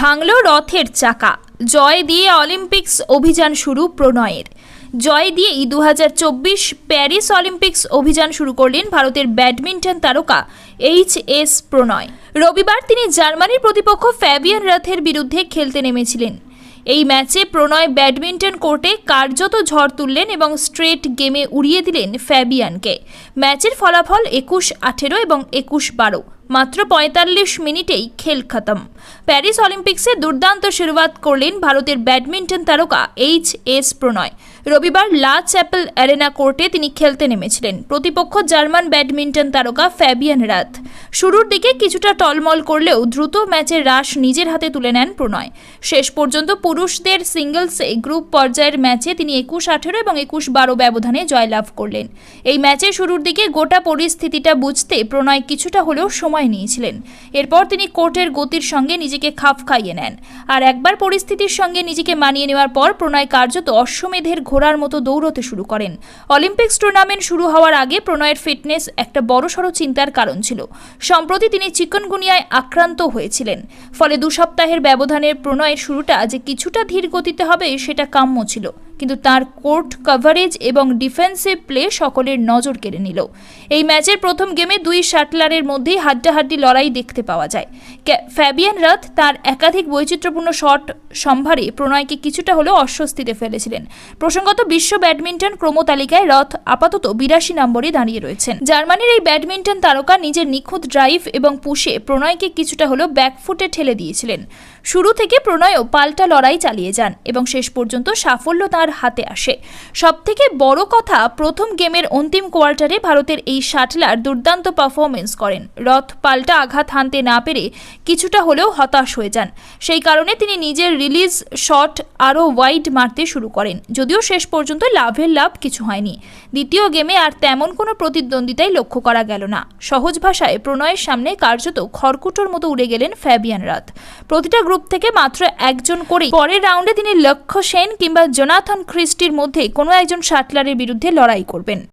ভাঙল রথের চাকা। জয় দিয়ে অলিম্পিক্স অভিযান শুরু প্রণয়ের। জয় দিয়েই দু হাজার চব্বিশ প্যারিস অলিম্পিক্স অভিযান শুরু করলেন ভারতের ব্যাডমিন্টন তারকা এইচ এস প্রণয়। রবিবার তিনি জার্মানির প্রতিপক্ষ ফ্যাবিয়ান রথের বিরুদ্ধে খেলতে নেমেছিলেন। এই ম্যাচে প্রণয় ব্যাডমিন্টন কোর্টে কার্যত ঝড় তুললেন এবং স্ট্রেট গেমে উড়িয়ে দিলেন ফ্যাবিয়ানকে। ম্যাচের ফলাফল একুশ আঠেরো এবং একুশ বারো। মাত্র পঁয়তাল্লিশ মিনিটেই খেল খতম। প্যারিস অলিম্পিক্সে দুর্দান্ত শুরুয়াত করলেন ভারতের ব্যাডমিন্টন তারকা এইচ এস প্রণয়। রবিবার লা চ্যাপেল অ্যারেনা কোর্টে তিনি খেলতে নেমেছিলেন। প্রতিপক্ষ জার্মান ব্যাডমিন্টন তারকা ফ্যাবিয়ান রাত শুরুর দিকে কিছুটা টলমল করলেও দ্রুত ম্যাচের রাশ নিজের হাতে তুলে নেন প্রণয়। শেষ পর্যন্ত পুরুষদের সিঙ্গলসে গ্রুপ পর্যায়ের ম্যাচে তিনি একুশ আঠেরো এবং একুশ বারো ব্যবধানে জয়লাভ করলেন। এই ম্যাচের শুরুর দিকে গোটা পরিস্থিতিটা বুঝতে প্রণয় কিছুটা হলেও সময় নিয়েছিলেন। এরপর তিনি কোর্টের গতির সঙ্গে নিজেকে খাপ খাইয়ে নেন। আর একবার পরিস্থিতির সঙ্গে নিজেকে মানিয়ে নেওয়ার পর প্রণয় কার্যত অশ্বমেধের ঘোড়ার মতো দৌড়তে শুরু করেন। অলিম্পিক্স টুর্নামেন্ট শুরু হওয়ার আগে প্রণয়ের ফিটনেস একটা বড়সড় চিন্তার কারণ ছিল। সম্প্রতি তিনি চিকনগুনিয়ায় আক্রান্ত হয়েছিলেন। ফলে দু সপ্তাহের ব্যবধানের প্রণয়ের শুরুটা যে কিছুটা ধীর গতিতে হবে সেটা কাম্য ছিল। কিন্তু তার কোর্ট কভারেজ এবং ডিফেন্সিভ প্লে সকলের নজর কেড়ে নিল। এই ম্যাচের প্রথম গেমে দুই শাটলারের মধ্যেই হাড্ডাহাড্ডি লড়াই দেখতে পাওয়া যায়। ফ্যাবিয়ান রাথ তার একাধিক বৈচিত্র্যপূর্ণ শট সম্ভারে প্রণয়কে কিছুটা হলেও অস্বস্তিতে ফেলেছিলেন। প্রসঙ্গত বিশ্ব ব্যাডমিন্টন ক্রমতালিকায় রথ আপাতত বিরাশি নম্বরে দাঁড়িয়ে রয়েছেন। জার্মানির এই ব্যাডমিন্টন তারকা নিজের নিখুঁত ড্রাইভ এবং পুষে প্রণয়কে কিছুটা হলেও ব্যাকফুটে ঠেলে দিয়েছিলেন। শুরু থেকে প্রণয়ও পাল্টা লড়াই চালিয়ে যান এবং শেষ পর্যন্ত সাফল্য তার হাতে আসে। সবথেকে বড় কথা, প্রথম গেমের অন্তিম কোয়ার্টারে ভারতের এই শাটলার দুর্দান্ত পারফরমেন্স করেন। রথ পাল্টা আঘাত হানতে না পেরে কিছুটা হলেও হতাশ হয়ে যান। সেই কারণে তিনি নিজের রিলিজ শট আরও ওয়াইড মারতে শুরু করেন। যদিও শেষ পর্যন্ত লাভের লাভ কিছু হয়নি। দ্বিতীয় গেমে আর তেমন কোনো প্রতিদ্বন্দ্বিতাই লক্ষ্য করা গেল না। সহজ ভাষায় প্রণয়ের সামনে কার্যত খড়কুটোর মতো উড়ে গেলেন ফ্যাবিয়ান রাত প্রতিটা গ্রুপ থেকে মাত্র একজন করেই পরের রাউন্ডে তিনি লক্ষ্য সেন কিংবা জোনাথন খ্রিস্টির মধ্যে কোনো একজন শাটলারের বিরুদ্ধে লড়াই করবেন।